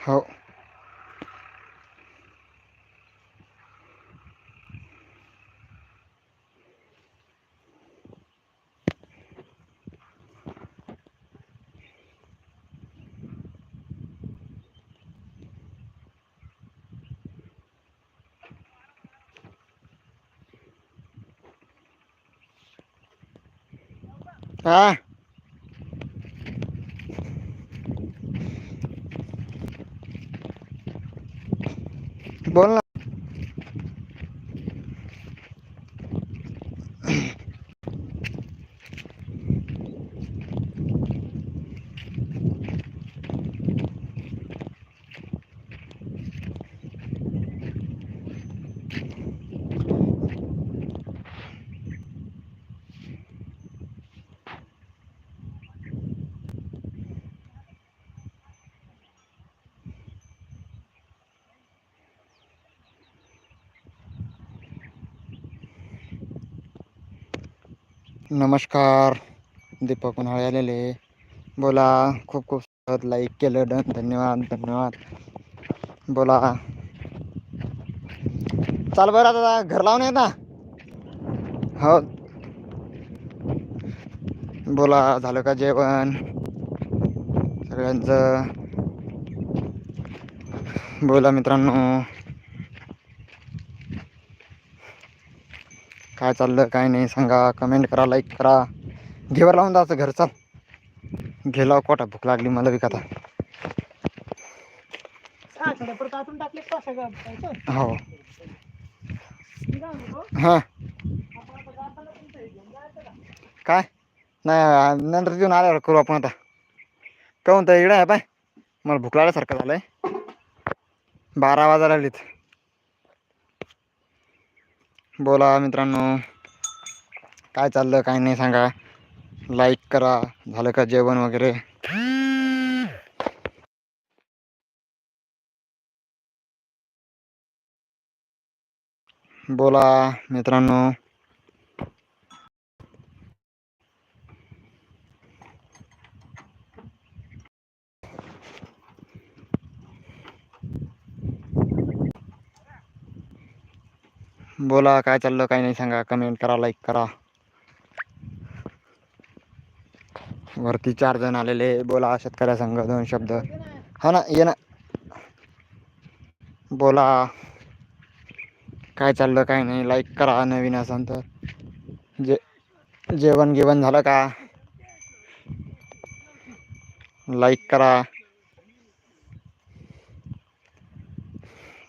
हो हा बोल नमस्कार. दीपक उन्हाळे आलेले. बोला खूप खूप लाईक केलं डन. धन्यवाद धन्यवाद. बोला. चाल बरं आता घर लावून येत ना हो. बोला झालं का जेवण? सगळ्यांचं. बोला मित्रांनो. काय चाललं काय नाही सांगा कमेंट करा लाईक करा. घेवर लावून जायचं घर चाल. गेला कोटा भूक लागली मला विकता हो. हां. काय? नाही नंतर तिथून आल्यावर करू आपण आता. काहून तर इकडं आहे पाय मला भूक लागल्यासारखं झालंय. बारा वाजायला लागलीत. बोला मित्रांनो काय चाललं काय नाही सांगा. लाईक करा झालं का जेवण वगैरे? बोला मित्रांनो. बोला काय चाललं काय नाही सांगा. कमेंट करा लाईक करा. वरती चार जण आलेले बोला शेतकऱ्या संघ दोन शब्द. हा ना ये ना. बोला. काय चाललं काय नाही लाईक करा नवीन असाल तर. जे जेवण गिवण झालं का? लाईक करा.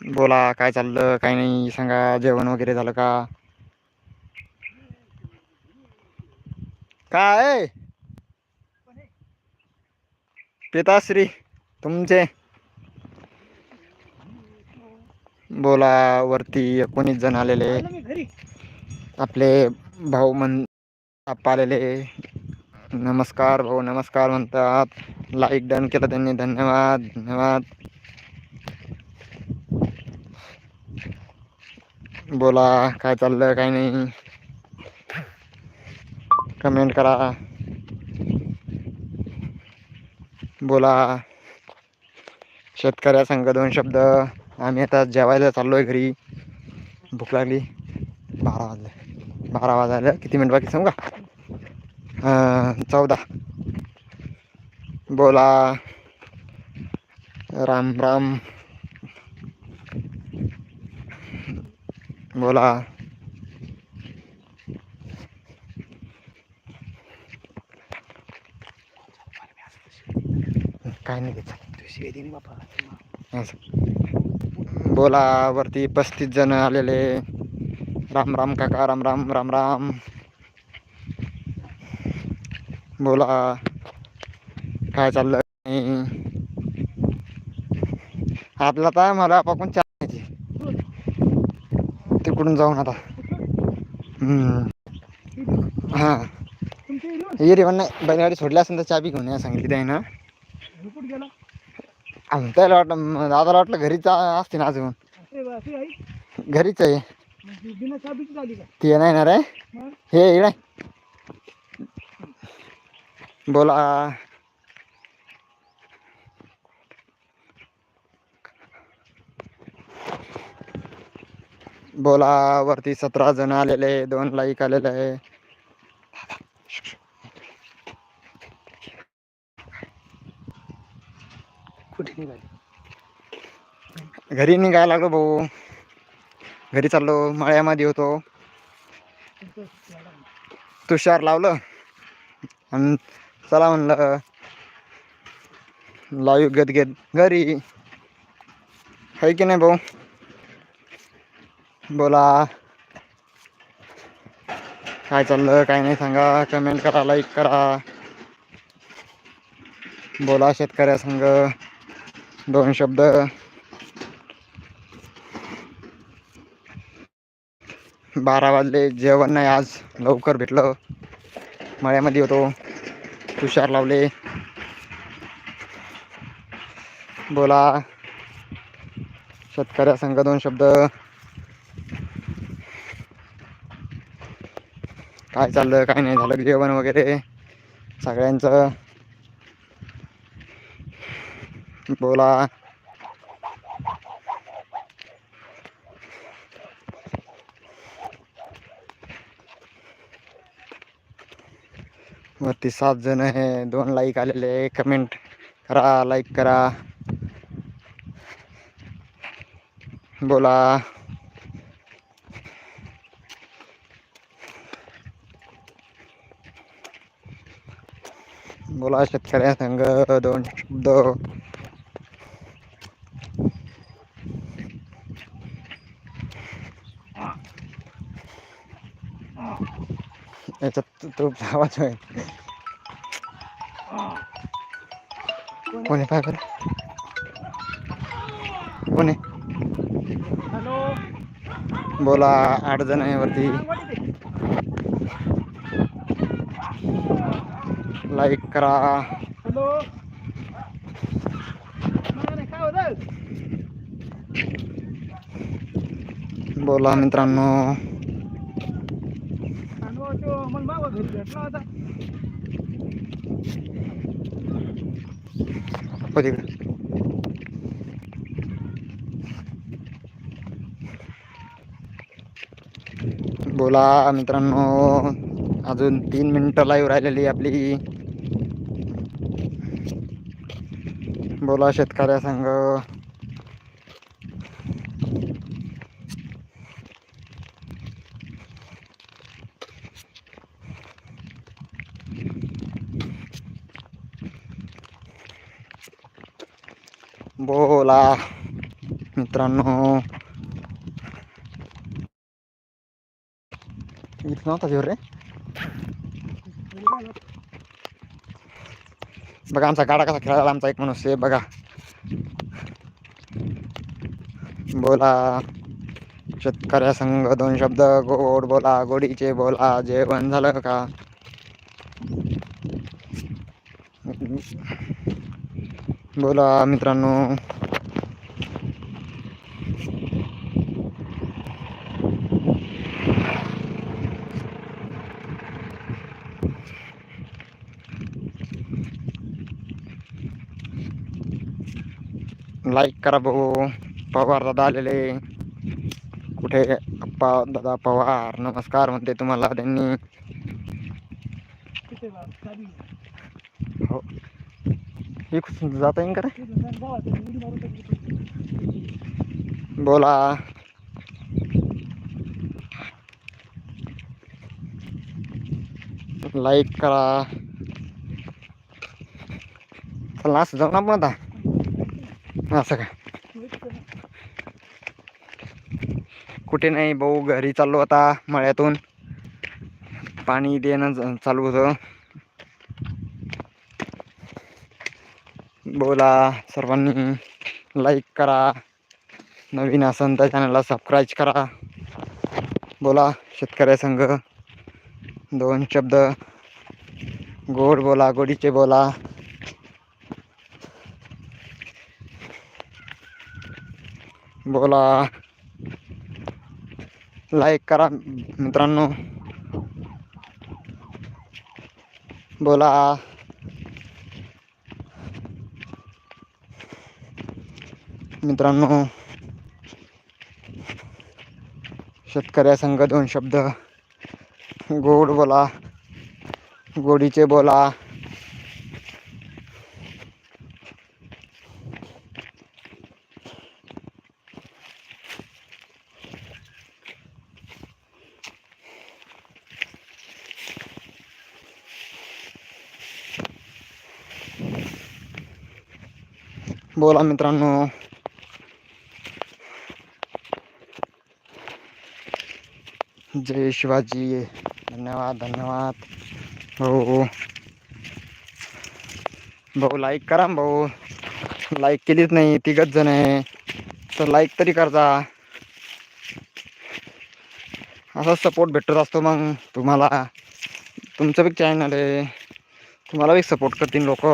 बोला काय चाललं? काय नाही सांगा जेवण वगैरे झालं का? काय पिताश्री तुमचे? बोला वरती एकोणीस जण आलेले. आपले भाऊ म्हण आलेले. नमस्कार भाऊ नमस्कार म्हणतात. लाईक डन केलं त्यांनी. धन्यवाद धन्यवाद. बोला काय चाललं काय नाही. कमेंट करा. बोला. शेतकऱ्या संघ दोन शब्द. आम्ही आता जेवायला चाललो आहे घरी. भूक लागली. बारा वाजले. बारा वाजायला. किती मिनिट बाकी सांगू का? चौदा. बोला. राम राम. बोला काय नाही घेत. असं बोला वरती पस्तीस जण आलेले. राम राम काका राम राम राम राम. बोला. काय चाललं नाही आपला तर मला पाकून तिकडून जाऊन आता. हम्म. हां. ये रे नाही बैलगाडी सोडली असेल तर चाबी घेऊन या सांगितली त्याने. त्याला वाटलं दादाला वाटलं घरीच असते ना अजून. घरीच आहे. ती नाही ना रे हे इकडे. बोला. बोला वरती सतरा जण आलेले दोन लाईक आलेले आहे. कुठे निघाली? घरी निघायला लागलो भाऊ. घरी चाललो मळ्यामध्ये होतो. तुषार लावलं. आणि चला म्हणलं लाईव्ह घेत घेत घरी. आहे की नाही भाऊ? बोला. काय चाललं काय नाही सांगा. कमेंट करा लाईक करा. बोला शेतकऱ्या संग दोन शब्द. बारा वाजले जेवण नाही आज. लवकर भेटलं. मळ्यामध्ये होतो. तुषार लावले. बोला. शेतकऱ्या संघ दोन शब्द. काय चाललं काय नाही झालं जेवण वगैरे. सगळ्यांचं. बोला. वरती सात जण आहे दोन लाईक आलेले कमेंट करा लाईक करा. बोला. बोला शेतकऱ्या संघ दोन शब्द. याच्यात तो आवाज होईल. कोणी काय कर कोणी? बोला आठ जण आहे वरती लाईक करा. बोला मित्रांनो. हो बोला मित्रांनो. अजून तीन मिनिटं लाईव्ह राहिलेली आपली. बोला शेतकऱ्या संघ. बोला मित्रांनो. इथं नव्हता रे. बघा आमचा गाडा कसा खेळायला आमचा एक माणूस आहे बघा. बोला. शेतकऱ्या संघ दोन शब्द गोड बोला गोडीचे बोला जेवण झालं का? बोला मित्रांनो. लाईक करा भाऊ. पवार दादा आलेले. कुठे? अप्पा दादा पवार. नमस्कार म्हणते तुम्हाला त्यांनी. हो. जाता येईन का बोला. लाईक करा. चला असं जाऊ ना आपण आता. असं का कुठे नाही भाऊ घरी चाललो आता मळ्यातून. पाणी देणं चालू होतं. बोला सर्वांनी लाईक करा. नवीन असन तर चॅनलला सबस्क्राईब करा. बोला शेतकऱ्या संघ. दोन शब्द. गोड बोला गोडीचे बोला. बोला. लाईक करा मित्रांनो. बोला. मित्रांनो शेतकऱ्यासंग दोन शब्द. गोड बोला. गोडीचे बोला. बोला मित्रांनो. जय शिवाजी. धन्यवाद धन्यवाद. हो, हो. भाऊ भाऊ लाईक करा भाऊ. लाईक केलीच नाही तिघच जण आहे. तर लाईक तरी करता. असाच सपोर्ट भेटत असतो मग तुम्हाला. तुमचं बी चॅनल आहे. तुम्हाला बी सपोर्ट करतील लोक.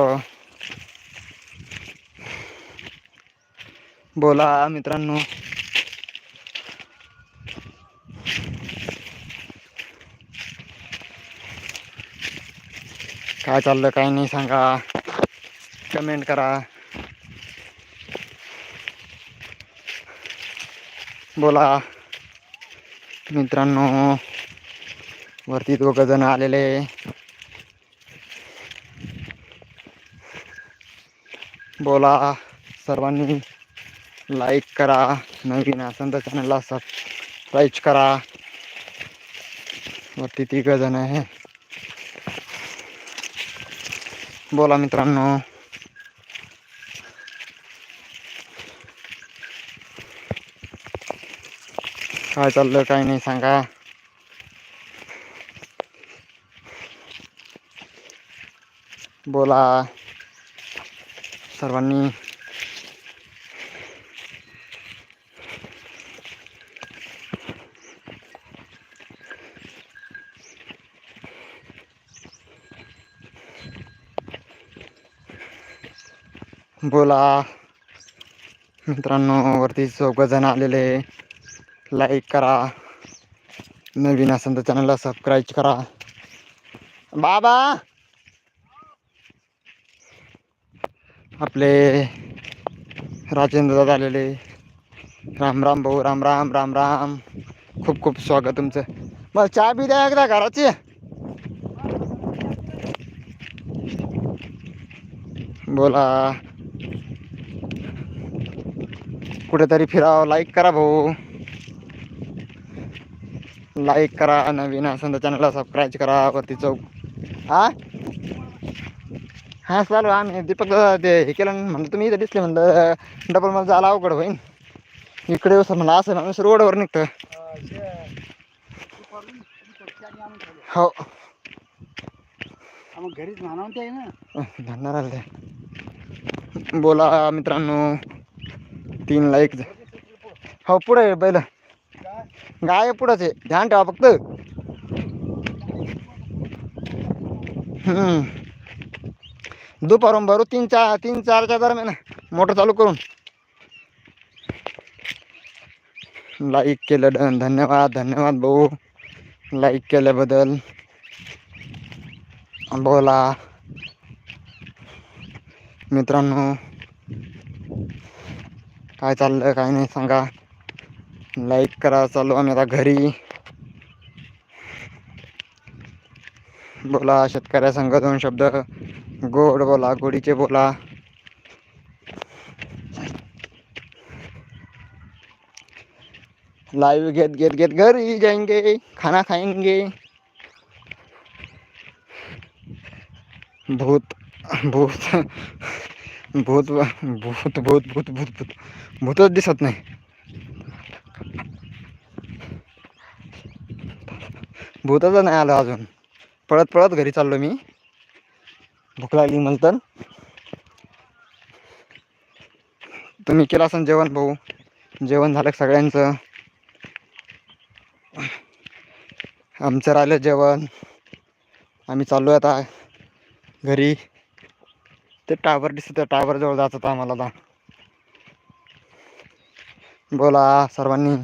बोला मित्रांनो. काय चाललं काय नाही सांगा. कमेंट करा. बोला. मित्रांनो वरती दोघ जण आलेले. बोला. सर्वांनी लाईक करा, नवीन असेल तर चॅनलला सबस्क्राईब करा. वरती तिघं जण आहे. बोला मित्रांनो. काय चाललं, काय नाही सांगा. बोला. सर्वांनी बोला. मित्रांनो वरती चौघ जण आलेले लाईक करा. नवीन असेल तर चॅनलला सबस्क्राईब करा. बाबा! आपले राजेंद्र दादा आलेले राम राम भाऊ राम राम राम राम. खूप खूप स्वागत तुमचं. मग चहा बी द्या एकदा घराची. बोला. कुठेतरी फिरावं. लाईक करा भाऊ. लाईक करा नवीन असेल तर चॅनलला सबस्क्राईब करा वरती चौक. हा? हा चालू आम्ही. दीपक दादा ते हे केलं म्हणलं तुम्ही इथं दिसले म्हणलं डबल मला जायला अवघड होईन. इकडे येऊ म्हणलं असं माणूस रोडवर निघतं. हो. घरीच आले बोला मित्रांनो. तीन लाईक हो पुढे आहे बैल गाय पुढंच आहे ध्यान ठेवा फक्त. दुपारून भरू तीन चार तीन चारच्या दरम्यान. मोटर चालू करून. लाईक केलं धन्यवाद धन्यवाद भाऊ. लाईक केल्याबद्दल. बोला. मित्रांनो. काय चाललं काय नाही सांगा. लाईक करा, चालू आता घरी. बोला शेतकऱ्यासंग दोन शब्द. गोड बोला, गोडीचे बोला. लाईव्ह घेत घेत घेत घरी जाएँगे खाना खाएँगे भूत भूत भूत भूत भूत भूत भूत भूत. भूतच दिसत नाही. भूतच नाही आलं अजून. पळत पळत घरी चाललो मी. भूक लागली मला तर. तुम्ही केलं असेल जेवण भाऊ. जेवण झालं सगळ्यांचं. आमचं राहिलं जेवण. आम्ही चाललो आता घरी. ते टावर दिसतं टावर जवळ जायचं होतं आम्हाला आता. बोला सर्वांनी.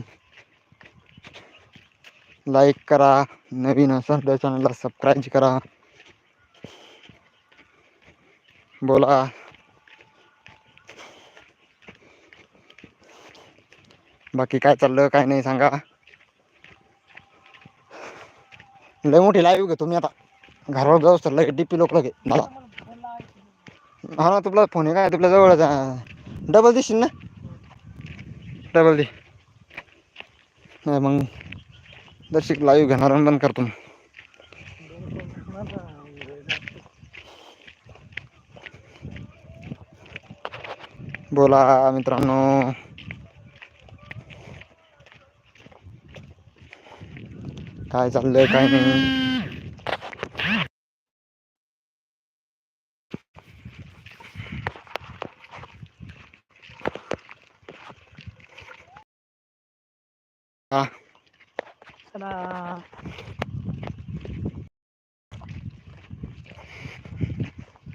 लाईक करा. नवीन असेल तर चॅनलला सबस्क्राईब करा. बोला. बाकी काय चाललं काय नाही सांगा. लय मोठी लाईव्ह घेतो मी आता. घरावर जाऊ तर लगे डीपी लोक लगे. मला हा ना तुला फोन आहे काय तुला जवळच डबल दिशील ना? डबल दे नाही मग दर्शिक लाईव्ह घेणार बंद करतो बोला मित्रांनो. काय चाललंय काय नाही. हा चला